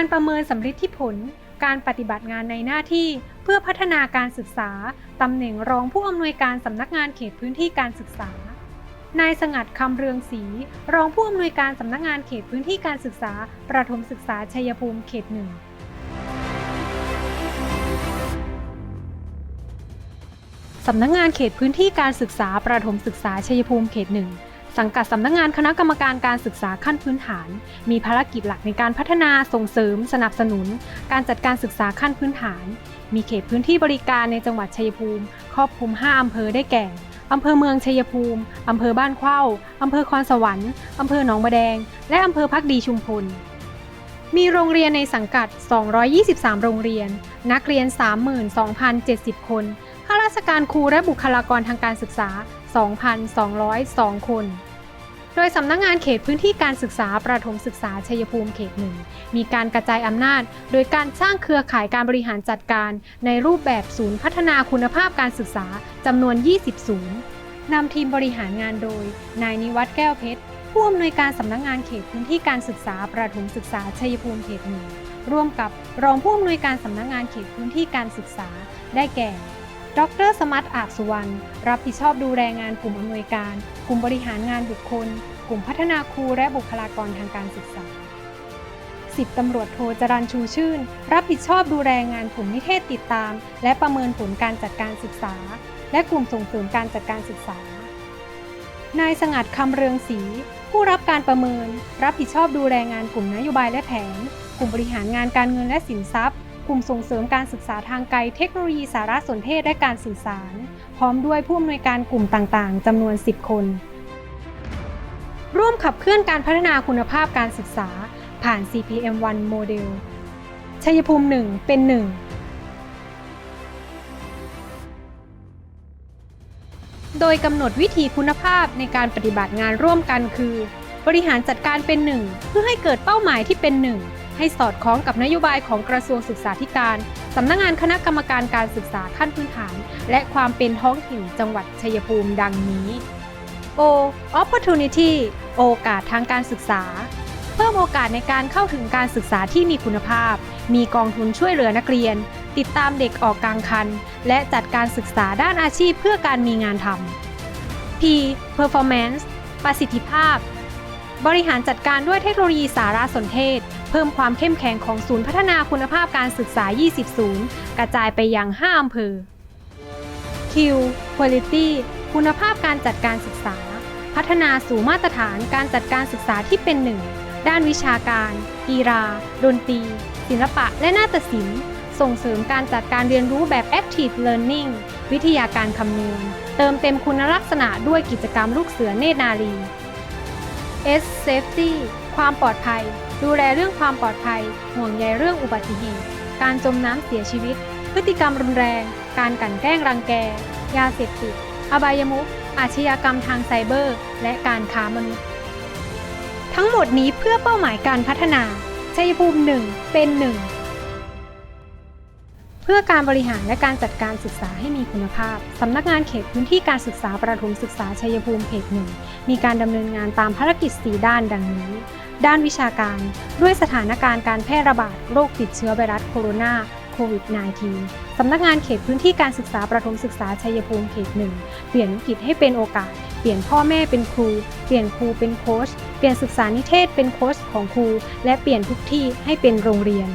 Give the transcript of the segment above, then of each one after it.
การประเมินสำฤทธิผล การปฏิบัติงานในหน้าที่เพื่อพัฒนาการศึกษา ตำแหน่งรองผู้อำนวยการสำนักงานเขตพื้นที่การศึกษา นายสงัดคำเรืองศรีรองผู้อำนวยการสำนักงานเขตพื้นที่การศึกษา ประถมศึกษาชัยภูมิเขตหนึ่งสำนักงานเขตพื้นที่การศึกษาประถมศึกษาชัยภูมิเขตหนึ่ง สังกัดสำนักงานคณะกรรมการการศึกษาขั้นพื้นฐาน มีภารกิจหลักในการพัฒนาส่งเสริม สนับสนุน การจัดการศึกษาขั้นพื้นฐาน มีเขตพื้นที่บริการในจังหวัดชัยภูมิ ครอบคลุม 5 อำเภอได้แก่อำเภอเมืองชัยภูมิ อำเภอบ้านเข้าอำเภอคอนสวรรค์ อำเภอหนองบะแดง และอำเภอพักดีชุมพล มีโรงเรียนในสังกัด 223 โรงเรียน นักเรียน 32,070 คน ข้าราชการครูและบุคลากรทางการศึกษา 2,202 คน โดยสำนักงานเขตพื้นที่การศึกษาประถมศึกษาชัยภูมิเขตหนึ่งมีการกระจายอำนาจ โดยการสร้างเครือข่ายการบริหารจัดการ ในรูปแบบศูนย์พัฒนาคุณภาพการศึกษาจำนวน 20 ศูนย์นำทีมบริหารงานโดย นายนิวัฒน์แก้วเพชรผู้อำนวยการสำนักงานเขตพื้นที่การศึกษาประถมศึกษาชัยภูมิเขตหนึ่งร่วมกับรองผู้อำนวยการสำนักงานเขตพื้นที่การศึกษา ได้แก่ ดรสมัตอาจสุวรรณ รับผิดชอบดูแลงานกลุ่มอำนวยการ กลุ่มบริหารงานบุคคล กลุ่มพัฒนาครูและบุคลากรทางการศึกษาสิบตำรวจโทจรันชูชื่น รับผิดชอบดูแลงานกลุ่มนิเทศติดตาม และประเมินผลการจัดการศึกษา และกลุ่มส่งเสริมการจัดการศึกษา นายสงัดคำเรืองศรีผู้รับการประเมิน รับผิดชอบดูแลงานกลุ่มนโยบายและแผน กลุ่มบริหารงานการเงินและสินทรัพย์ กลุ่มส่งเสริมการศึกษาทางไกลเทคโนโลยีสารสนเทศและการสื่อสาร พร้อมด้วยผู้อำนวยการกลุ่มต่างๆจำนวน 10 คน ร่วมขับเคลื่อนการพัฒนาคุณภาพการศึกษา ผ่าน CPM1 โมเดลชัยภูมิ 1 เป็น 1โดยกำหนดวิธีคุณภาพในการปฏิบัติงานร่วมกันคือ บริหารจัดการเป็นหนึ่ง เพื่อให้เกิดเป้าหมายที่เป็นหนึ่ง ให้สอดคล้องกับนโยบายของกระทรวงศึกษาธิการ สำนักงานคณะกรรมการการศึกษาขั้นพื้นฐาน และความเป็นท้องถิ่นจังหวัดชัยภูมิดังนี้ O opportunity โอกาสทางการศึกษา เพิ่มโอกาสในการเข้าถึงการศึกษาที่มีคุณภาพ มีกองทุนช่วยเหลือนักเรียน ติดตามเด็กออกกลางคัน และจัดการศึกษาด้านอาชีพเพื่อการมีงานทำ P performance ประสิทธิภาพ บริหารจัดการด้วยเทคโนโลยีสารสนเทศ เพิ่มความเข้มแข็งของศูนย์พัฒนาคุณภาพการศึกษา 20 ศูนย์ กระจายไปยัง 5 อำเภอ Q quality คุณภาพการจัดการศึกษา พัฒนาสู่มาตรฐานการจัดการศึกษาที่เป็นหนึ่ง ด้านวิชาการ กีฬา ดนตรี ศิลปะ และนาฏศิลป์ ส่งเสริมการจัดการเรียนรู้แบบ active learning วิทยาการคำนวณ เติมเต็มคุณลักษณะด้วยกิจกรรมลูกเสือเนตรนารี S safety ความปลอดภัย ดูแลเรื่องความปลอดภัย ห่วงใยเรื่องอุบัติเหตุ การจมน้ำเสียชีวิต พฤติกรรมรุนแรง การกั่นแกล้งรังแก ยาเสพติด อบายมุขอาชญากรรมทางไซเบอร์ และการค้ามนุษย์ ทั้งหมดนี้เพื่อเป้าหมายการพัฒนาชัยภูมิหนึ่งเป็นหนึ่ง พื่อการบริหารและการจัดการศึกษาให้มีคุณภาพ สำนักงานเขตพื้นที่การศึกษาประถมศึกษาชัยภูมิเขตหนึ่งมีการดำเนินงานตามภารกิจ 4 ด้านดังนี้ ด้านวิชาการ ด้วยสถานการณ์การแพร่ระบาดโรคติดเชื้อไวรัสโคโรนาโควิด -19 สำนักงานเขตพื้นที่การศึกษาประถมศึกษาชัยภูมิเขตหนึ่งเปลี่ยนวิกฤตให้เป็นโอกาส เปลี่ยนพ่อแม่เป็นครู เปลี่ยนครูเป็นโค้ช เปลี่ยนศึกษานิเทศเป็นโค้ชของครู และเปลี่ยนทุกที่ให้เป็นโรงเรียน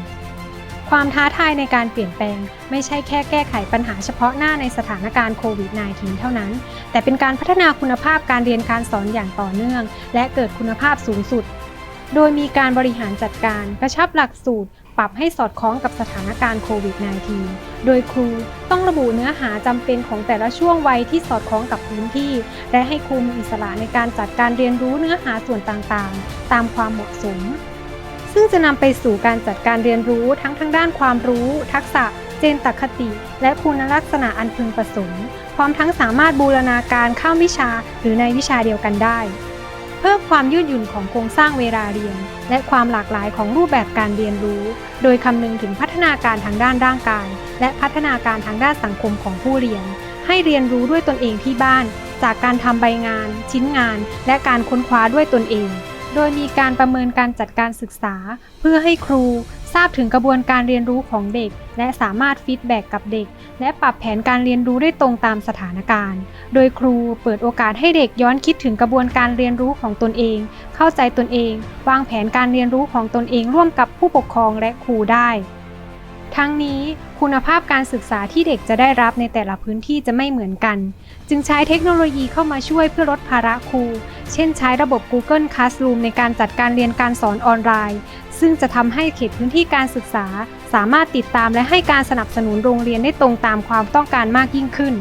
ความท้าทายในการเปลี่ยนแปลง ไม่ใช่แค่แก้ไขปัญหาเฉพาะหน้าในสถานการณ์โควิด -19 เท่านั้น แต่เป็นการพัฒนาคุณภาพการเรียนการสอนอย่างต่อเนื่อง และเกิดคุณภาพสูงสุด โดยมีการบริหารจัดการกระชับหลักสูตร ปรับให้สอดคล้องกับสถานการณ์โควิด -19 โดยครูต้องระบุเนื้อหาจำเป็นของแต่ละช่วงวัยที่สอดคล้องกับพื้นที่ และให้ครูมีอิสระในการจัดการเรียนรู้เนื้อหาส่วนต่างๆ ตามความเหมาะสม ซึ่งจะนำไปสู่การจัดการเรียนรู้ทั้งทางด้านความรู้ ทักษะ เจนตคติ และคุณลักษณะอันพึงประสงค์พร้อมทั้งสามารถบูรณาการข้ามวิชาหรือในวิชาเดียวกันได้ เพิ่มความยืดหยุ่นของโครงสร้างเวลาเรียน และความหลากหลายของรูปแบบการเรียนรู้ โดยคำนึงถึงพัฒนาการทางด้านร่างกาย และพัฒนาการทางด้านสังคมของผู้เรียน ให้เรียนรู้ด้วยตนเองที่บ้าน จากการทำใบงาน ชิ้นงาน และการค้นคว้าด้วยตนเอง โดยมีการประเมินการจัดการศึกษา เพื่อให้ครูทราบถึงกระบวนการเรียนรู้ของเด็ก และสามารถฟีดแบ็กกับเด็ก และปรับแผนการเรียนรู้ได้ตรงตามสถานการณ์ โดยครูเปิดโอกาสให้เด็กย้อนคิดถึงกระบวนการเรียนรู้ของตนเอง เข้าใจตนเอง วางแผนการเรียนรู้ของตนเองร่วมกับผู้ปกครองและครูได้ ทั้งนี้คุณภาพการศึกษาที่เด็กจะได้รับในแต่ละพื้นที่จะไม่เหมือนกัน จึงใช้เทคโนโลยีเข้ามาช่วยเพื่อลดภาระครู เช่นใช้ระบบ Google Classroom ในการจัดการเรียนการสอนออนไลน์ ซึ่งจะทำให้เขตพื้นที่การศึกษา สามารถติดตามและให้การสนับสนุนโรงเรียนได้ตรงตามความต้องการมากยิ่งขึ้น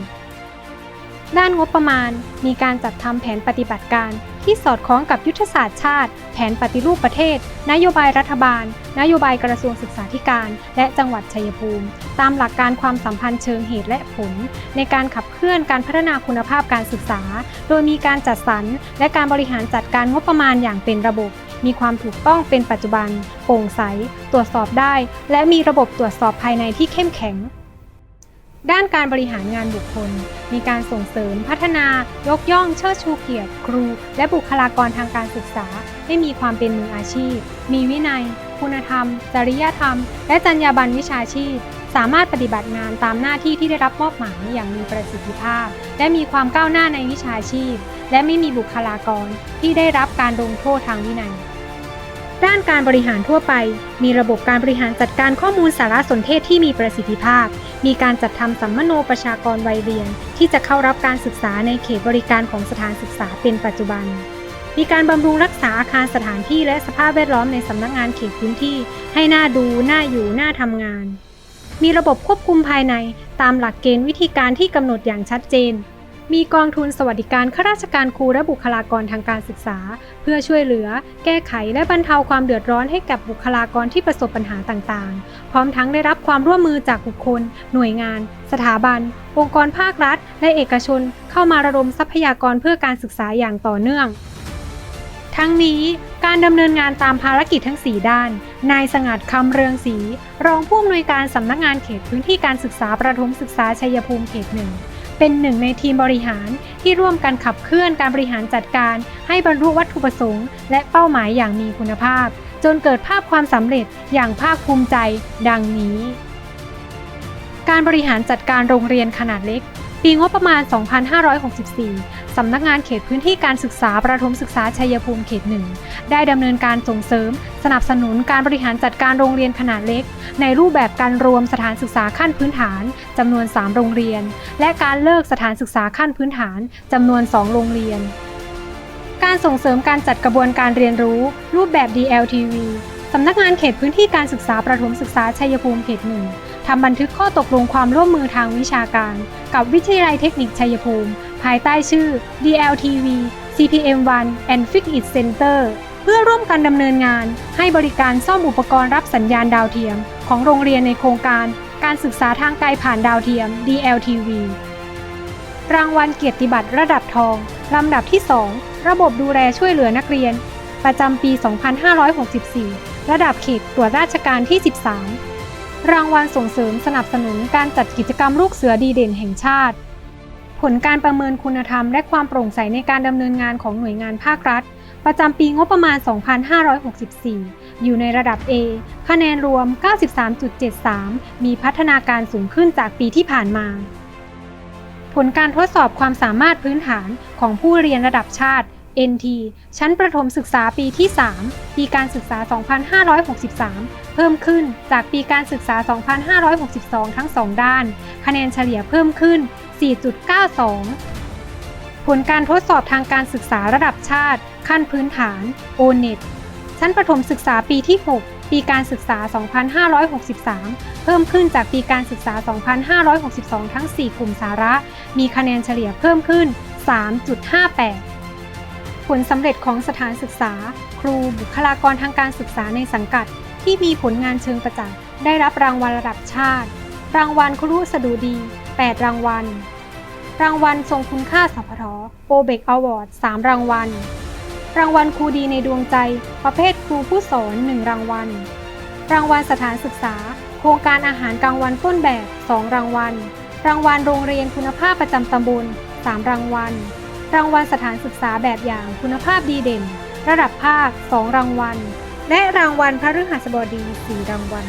ด้านงบประมาณมีการจัดทำแผนปฏิบัติการ ที่สอดคล้องกับยุทธศาสตร์ชาติ แผนปฏิรูปประเทศ นโยบายรัฐบาล นโยบายกระทรวงศึกษาธิการ และจังหวัดชัยภูมิ ตามหลักการความสัมพันธ์เชิงเหตุและผล ในการขับเคลื่อนการพัฒนาคุณภาพการศึกษา โดยมีการจัดสรรและการบริหารจัดการงบประมาณอย่างเป็นระบบ มีความถูกต้องเป็นปัจจุบัน โปร่งใส ตรวจสอบได้ และมีระบบตรวจสอบภายในที่เข้มแข็ง ด้านการบริหารงานบุคคล มีการส่งเสริมพัฒนายกย่องเชิดชูเกียรติ ครู และบุคลากรทางการศึกษา ให้มีความเป็นมืออาชีพ มีวินัย คุณธรรม จริยธรรม และจรรยาบรรณวิชาชีพ สามารถปฏิบัติงานตามหน้าที่ที่ได้รับมอบหมายอย่างมีประสิทธิภาพ และมีความก้าวหน้าในวิชาชีพ และไม่มีบุคลากรที่ได้รับการลงโทษทางวินัย ด้านการบริหารทั่วไป มีระบบการบริหารจัดการข้อมูลสารสนเทศที่มีประสิทธิภาพ มีการจัดทำสัมมโนประชากรวัยเรียน ที่จะเข้ารับการศึกษาในเขตบริการของสถานศึกษาเป็นปัจจุบัน มีการบำรุงรักษาอาคารสถานที่และสภาพแวดล้อมในสำนักงานเขตพื้นที่ ให้น่าดู น่าอยู่ น่าทำงาน มีระบบควบคุมภายใน ตามหลักเกณฑ์วิธีการที่กำหนดอย่างชัดเจน มีกองทุนสวัสดิการข้าราชการครูและบุคลากรทางการศึกษา เพื่อช่วยเหลือ แก้ไขและบรรเทาความเดือดร้อนให้กับบุคลากรที่ประสบปัญหาต่างๆ พร้อมทั้งได้รับความร่วมมือจากบุคคล หน่วยงาน สถาบัน องค์กรภาครัฐ และเอกชน เข้ามาระดมทรัพยากรเพื่อการศึกษาอย่างต่อเนื่อง ทั้งนี้การดำเนินงานตามภารกิจทั้ง 4 ด้าน นายสงัดคำเรืองศรีรองผู้อำนวยการสำนักงานเขตพื้นที่การศึกษาประถมศึกษาชัยภูมิเขตหนึ่ง เป็นหนึ่งในทีมบริหารที่ร่วมกันขับเคลื่อนการบริหารจัดการ ให้บรรลุวัตถุประสงค์ และเป้าหมายอย่างมีคุณภาพ จนเกิดภาพความสำเร็จอย่างภาคภูมิใจ ดังนี้ การบริหารจัดการโรงเรียนขนาดเล็ก ปีงบประมาณ 2564 สำนักงานเขตพื้นที่การศึกษาประถมศึกษาชัยภูมิเขตหนึ่งได้ดำเนินการส่งเสริม สนับสนุนการบริหารจัดการโรงเรียนขนาดเล็ก ในรูปแบบการรวมสถานศึกษาขั้นพื้นฐานจำนวน 3 โรงเรียน และการเลิกสถานศึกษาขั้นพื้นฐานจำนวน 2 โรงเรียน การส่งเสริมการจัดกระบวนการเรียนรู้ รูปแบบ DLTV สำนักงานเขตพื้นที่การศึกษาประถมศึกษาชัยภูมิเขตหนึ่ง ทำบันทึกข้อตกลงความร่วมมือทางวิชาการ กับวิทยาลัยเทคนิคชัยภูมิ ภายใต้ชื่อ DLTV CPM1 and Fix It Center เพื่อร่วมกันดำเนินงาน ให้บริการซ่อมอุปกรณ์รับสัญญาณดาวเทียม ของโรงเรียนในโครงการ การศึกษาทางไกลผ่านดาวเทียม DLTV รางวัลเกียรติบัตรระดับทอง ลำดับที่ 2 ระบบดูแลช่วยเหลือนักเรียน ประจำปี 2564 ระดับเขตตรวจราชการที่ 13 รางวัลส่งเสริมสนับสนุนการจัดกิจกรรมลูกเสือดีเด่นแห่งชาติ ผลการประเมินคุณธรรมและความโปร่งใสในการดำเนินงานของหน่วยงานภาครัฐ ประจำปีงบประมาณ 2564 อยู่ในระดับ A คะแนนรวม 93.73 มีพัฒนาการสูงขึ้นจากปีที่ผ่านมา ผลการทดสอบความสามารถพื้นฐานของผู้เรียนระดับชาติ NT ชั้นประถมศึกษาปีที่ 3 ปีการศึกษา 2563 เพิ่มขึ้นจากปีการศึกษา 2562 ทั้ง 2 ด้าน คะแนนเฉลี่ยเพิ่มขึ้น 4.92 ผลการทดสอบทางการศึกษาระดับชาติ ขั้นพื้นฐาน O-NET ชั้นประถมศึกษาปีที่ 6 ปีการศึกษา 2563 เพิ่มขึ้นจากปีการศึกษา 2562 ทั้ง 4 กลุ่มสาระ มีคะแนนเฉลี่ยเพิ่มขึ้น 3.58 ลสำเร็จของสถานศึกษา ครูบุคลากรทางการศึกษาในสังกัด ที่มีผลงานเชิงประจักษ์ได้รับรางวัลระดับชาติ รางวัลครูสดุดี 8 รางวัล รางวัลทรงคุณค่าสพทโอเบกอวอร์ด 3 รางวัล รางวัลครูดีในดวงใจ ประเภทครูผู้สอน 1 รางวัล รางวัลสถานศึกษา โครงการอาหารกลางวันต้นแบบ 2 รางวัล รางวัลโรงเรียนคุณภาพประจำตำบล 3 รางวัล รางวัลสถานศึกษาแบบอย่างคุณภาพดีเด่น ระดับภาค 2 รางวัล และรางวัลพระฤหัสบดี 4 รางวัล